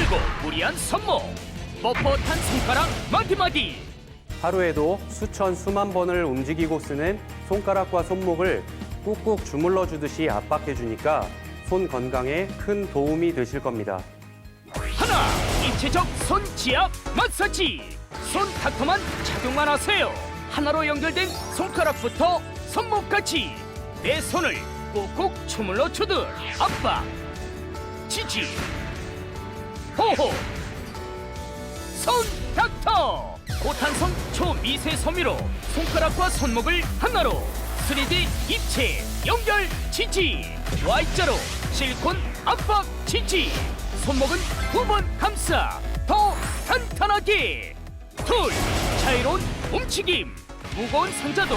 힘들고 무리한 손목. 뻣뻣한 손가락 마디마디. 하루에도 수천 수만 번을 움직이고 쓰는 손가락과 손목을 꾹꾹 주물러 주듯이 압박해 주니까 손 건강에 큰 도움이 되실 겁니다. 하나 입체적 손 지압 마사지. 손 닥터만 착용만 하세요. 하나로 연결된 손가락부터 손목까지. 내 손을 꾹꾹 주물러 주듯 압박. 지지 호호! 손 닥터! 고탄성 초미세 섬유로 손가락과 손목을 하나로 3D 입체 연결 지지! Y자로 실리콘 압박 지지! 손목은 두 번 감싸 더 탄탄하게! 둘 자유로운 움직임! 무거운 상자도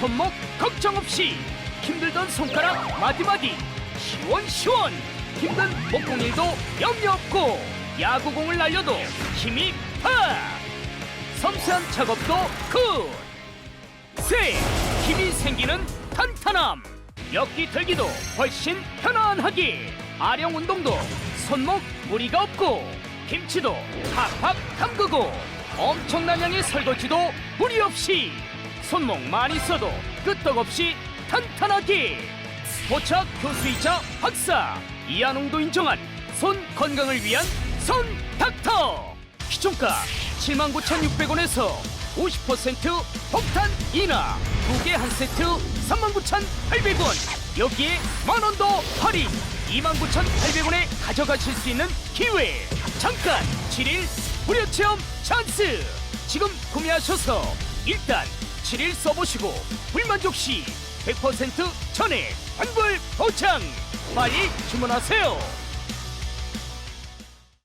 손목 걱정 없이 힘들던 손가락 마디마디 시원시원! 힘든 목공일도 염려 없고 야구공을 날려도 힘이 팍 섬세한 작업도 굿! 셋! 힘이 생기는 탄탄함! 엮기 들기도 훨씬 편안하게! 아령 운동도 손목 무리가 없고 김치도 팍팍 담그고 엄청난 양의 설거지도 무리 없이 손목 많이 써도 끄떡없이 탄탄하게 보착 교수이자 박사 이한웅도 인정한 손 건강을 위한 손 닥터! 기존가 79,600원에서 50% 폭탄 인하! 두 개 한 세트 39,800원! 여기에 만원 더 할인! 29,800원에 가져가실 수 있는 기회! 잠깐 7일 무료 체험 찬스! 지금 구매하셔서 일단 7일 써보시고 불만족 시 100% 전액 환불 보장! 빨리 주문하세요